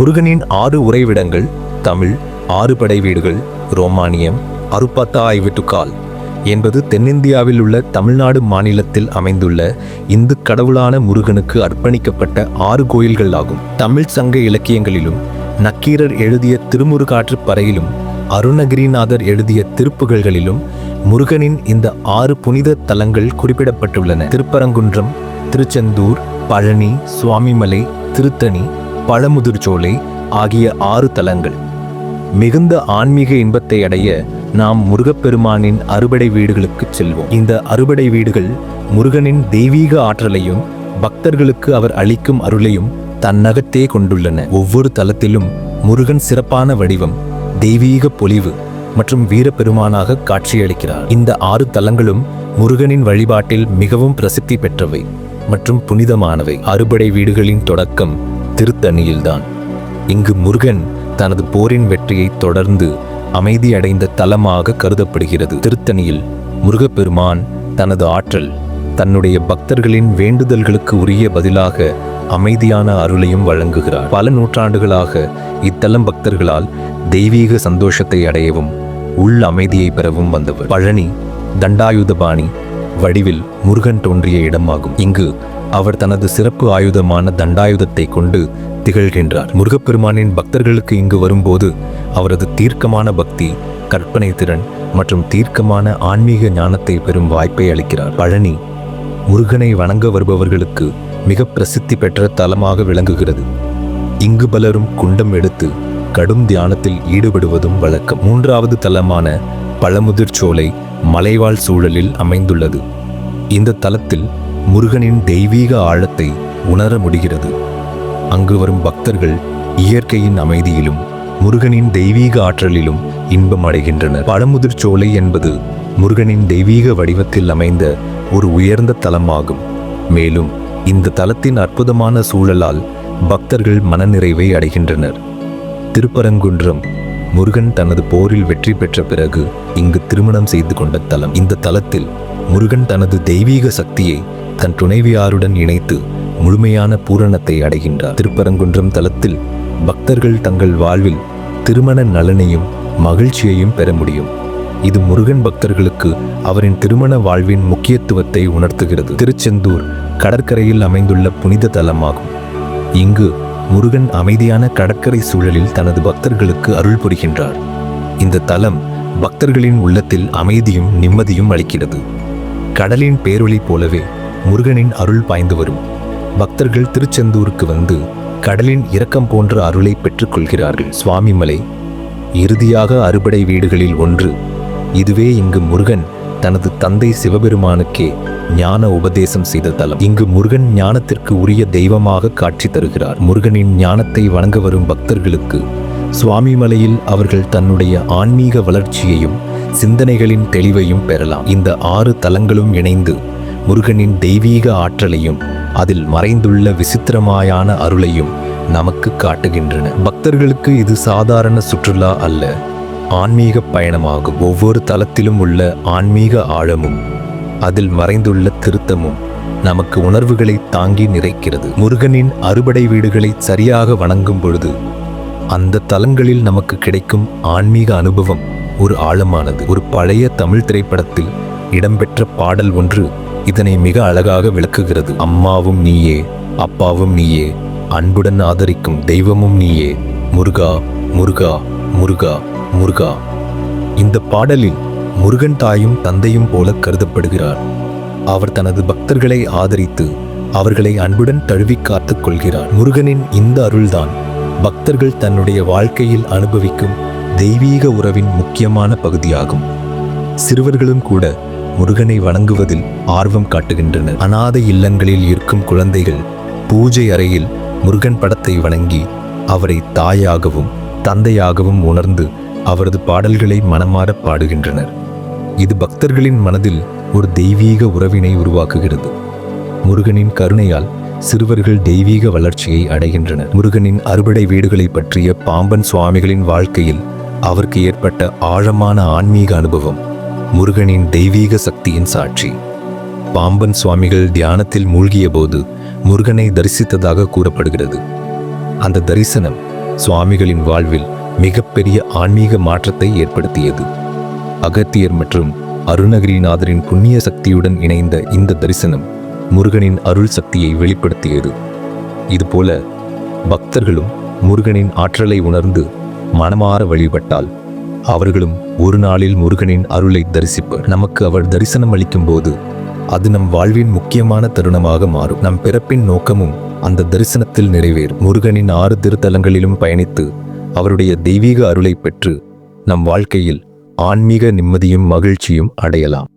முருகனின் ஆறு உறைவிடங்கள் தமிழ் ஆறு படை வீடுகள் ரோமானியம் அருப்பத்தா ஐவெட்டுக்கால் என்பது தென்னிந்தியாவில் உள்ள தமிழ்நாடு மாநிலத்தில் அமைந்துள்ள இந்து கடவுளான முருகனுக்கு அர்ப்பணிக்கப்பட்ட ஆறு கோயில்கள் ஆகும். தமிழ் சங்க இலக்கியங்களிலும் நக்கீரர் எழுதிய திருமுருகாற்று பறையிலும் அருணகிரிநாதர் எழுதிய திருப்புகழ்களிலும் முருகனின் இந்த ஆறு புனித தலங்கள் குறிப்பிடப்பட்டுள்ளன. திருப்பரங்குன்றம் திருச்செந்தூர் பழனி சுவாமிமலை திருத்தணி பழமுதிர்ச்சோலை ஆகிய ஆறு தலங்கள். மிகுந்த ஆன்மீக இன்பத்தை அடைய நாம் முருகப்பெருமானின் அறுபடை வீடுகளுக்கு செல்வோம். இந்த அறுபடை வீடுகள் முருகனின் தெய்வீக ஆற்றலையும் பக்தர்களுக்கு அவர் அளிக்கும் அருளையும் தன்னகத்தே கொண்டுள்ளன. ஒவ்வொரு தலத்திலும் முருகன் சிறப்பான வடிவம் தெய்வீக பொலிவு மற்றும் வீரப்பெருமானாக காட்சியளிக்கிறார். இந்த ஆறு தலங்களும் முருகனின் வழிபாட்டில் மிகவும் பிரசித்தி பெற்றவை மற்றும் புனிதமானவை. அறுபடை வீடுகளின் தொடக்கம் திருத்தணியில்தான். இங்கு முருகன் தனது போரின் வெற்றியை தொடர்ந்து அமைதியடைந்த தலமாக கருதப்படுகிறது. திருத்தணியில் முருகப்பெருமான் தனது ஆற்றல் தன்னுடைய பக்தர்களின் வேண்டுதல்களுக்கு உரிய பதிலாக அமைதியான அருளையும் வழங்குகிறார். பல நூற்றாண்டுகளாக இத்தலம் பக்தர்களால் தெய்வீக சந்தோஷத்தை அடையவும் உள் அமைதியை பெறவும் வந்தவர். பழனி தண்டாயுதபாணி வடிவில் முருகன் தோன்றிய இடமாகும். இங்கு அவர் தனது சிறப்பு ஆயுதமான தண்டாயுதத்தை கொண்டு திகழ்கின்றார். முருகப்பெருமானின் பக்தர்களுக்கு இங்கு வரும்போது அவரது தீர்க்கமான பக்தி கற்பனை திறன் மற்றும் தீர்க்கமான ஆன்மீக ஞானத்தை பெறும் வாய்ப்பை அளிக்கிறார். பழனி முருகனை வணங்க வருபவர்களுக்கு மிக பிரசித்தி பெற்ற தலமாக விளங்குகிறது. இங்கு பலரும் குண்டம் எடுத்து கடும் தியானத்தில் ஈடுபடுவதும் வழக்கம். மூன்றாவது தலமான பழமுதிர்ச்சோலை மலைவாழ் சூழலில் அமைந்துள்ளது. இந்த தலத்தில் முருகனின் தெய்வீக ஆழத்தை உணர முடிகிறது. அங்கு வரும் பக்தர்கள் இயற்கையின் அமைதியிலும் முருகனின் தெய்வீக ஆற்றலிலும் இன்பம் அடைகின்றனர். பழமுதிர்ச்சோலை என்பது முருகனின் தெய்வீக வடிவத்தில் அமைந்த ஒரு உயர்ந்த தலமாகும். மேலும் இந்த தலத்தின் அற்புதமான சூழலால் பக்தர்கள் மனநிறைவை அடைகின்றனர். திருப்பரங்குன்றம் முருகன் தனது போரில் வெற்றி பெற்ற பிறகு இங்கு திருமணம் செய்து கொண்ட தலம். இந்த தலத்தில் முருகன் தனது தெய்வீக சக்தியை தன் துணைவியாருடன் இணைத்து முழுமையான பூரணத்தை அடைகின்றார். திருப்பரங்குன்றம் தலத்தில் பக்தர்கள் தங்கள் வாழ்வில் திருமண நலனையும் மகிழ்ச்சியையும் பெற முடியும். இது முருகன் பக்தர்களுக்கு அவரின் திருமண வாழ்வின் முக்கியத்துவத்தை உணர்த்துகிறது. திருச்செந்தூர் கடற்கரையில் அமைந்துள்ள புனித தலமாகும். இங்கு முருகன் அமைதியான கடற்கரை சூழலில் தனது பக்தர்களுக்கு அருள் புரிகின்றார். இந்த தலம் பக்தர்களின் உள்ளத்தில் அமைதியும் நிம்மதியும் அளிக்கிறது. கடலின் பேரொளி போலவே முருகனின் அருள் பாய்ந்து வரும். பக்தர்கள் திருச்செந்தூருக்கு வந்து கடலின் இரக்கம் போன்ற அருளை பெற்றுக்கொள்கிறார்கள். சுவாமிமலை இறுதியாக அறுபடை வீடுகளில் ஒன்று. இதுவே இங்கு முருகன் தனது தந்தை சிவபெருமானுக்கே ஞான உபதேசம் செய்த தலம். இங்கு முருகன் ஞானத்திற்கு உரிய தெய்வமாக காட்சி தருகிறார். முருகனின் ஞானத்தை வணங்க வரும் பக்தர்களுக்கு சுவாமிமலையில் அவர்கள் தன்னுடைய ஆன்மீக வளர்ச்சியையும் சிந்தனைகளின் தெளிவையும் பெறலாம். இந்த ஆறு தலங்களும் இணைந்து முருகனின் தெய்வீக ஆற்றலையும் அதில் மறைந்துள்ள விசித்திரமாயான அருளையும் நமக்கு காட்டுகின்றன. பக்தர்களுக்கு இது சாதாரண சுற்றுலா அல்ல. ஆன்மீக பயணமாகும். ஒவ்வொரு தலத்திலும் உள்ள ஆன்மீக ஆழமும் அதில் மறைந்துள்ள திருத்தமும் நமக்கு உணர்வுகளை தாங்கி நிறைக்கிறது. முருகனின் அறுபடை வீடுகளை சரியாக வணங்கும் பொழுது அந்த தலங்களில் நமக்கு கிடைக்கும் ஆன்மீக அனுபவம் ஒரு ஆழமானது. ஒரு பழைய தமிழ் திரைப்படத்தில் இடம்பெற்ற பாடல் ஒன்று இதனை மிக அழகாக விளக்குகிறது. அம்மாவும் நீயே அப்பாவும் நீயே அன்புடன் ஆதரிக்கும் தெய்வமும் நீயே முருகா முருகா முருகா முருகா இந்த பாடலில் முருகன் தாயும் தந்தையும் போல கருதப்படுகிறார். அவர் தனது பக்தர்களை ஆதரித்து அவர்களை அன்புடன் தழுவி காத்துக் கொள்கிறார். முருகனின் இந்த அருள்தான் பக்தர்கள் தன்னுடைய வாழ்க்கையில் அனுபவிக்கும் தெய்வீக உறவின் முக்கியமான பகுதியாகும். சிறுவர்களும் கூட முருகனை வணங்குவதில் ஆர்வம் காட்டுகின்றனர். அனாதை இல்லங்களில் இருக்கும் குழந்தைகள் பூஜை அறையில் முருகன் படத்தை வணங்கி அவரை தாயாகவும் தந்தையாகவும் உணர்ந்து அவரது பாடல்களை மனமாற பாடுகின்றனர். இது பக்தர்களின் மனதில் ஒரு தெய்வீக உறவினை உருவாக்குகிறது. முருகனின் கருணையால் சிறுவர்கள் தெய்வீக வளர்ச்சியை அடைகின்றனர். முருகனின் அறுபடை வீடுகளை பற்றிய பாம்பன் சுவாமிகளின் வாழ்க்கையில் அவருக்கு ஏற்பட்ட ஆழமான ஆன்மீக அனுபவம் முருகனின் தெய்வீக சக்தியின் சாட்சி. பாம்பன் சுவாமிகள் தியானத்தில் மூழ்கிய போது முருகனை தரிசித்ததாக கூறப்படுகிறது. அந்த தரிசனம் சுவாமிகளின் வாழ்வில் மிகப்பெரிய ஆன்மீக மாற்றத்தை ஏற்படுத்தியது. அகத்தியர் மற்றும் அருணகிரிநாதரின் புண்ணிய சக்தியுடன் இணைந்த இந்த தரிசனம் முருகனின் அருள் சக்தியை வெளிப்படுத்தியது. இதுபோல பக்தர்களும் முருகனின் ஆற்றலை உணர்ந்து மனமாற வழிபட்டால் அவர்களும் ஒரு நாளில் முருகனின் அருளை தரிசிப்பர். நமக்கு அவர் தரிசனம் அளிக்கும் போது அது நம் வாழ்வின் முக்கியமான தருணமாக மாறும். நம் பிறப்பின் நோக்கமும் அந்த தரிசனத்தில் நிறைவேறும். முருகனின் ஆறு திருத்தலங்களிலும் பயணித்து அவருடைய தெய்வீக அருளை பெற்று நம் வாழ்க்கையில் ஆன்மீக நிம்மதியும் மகிழ்ச்சியும் அடையலாம்.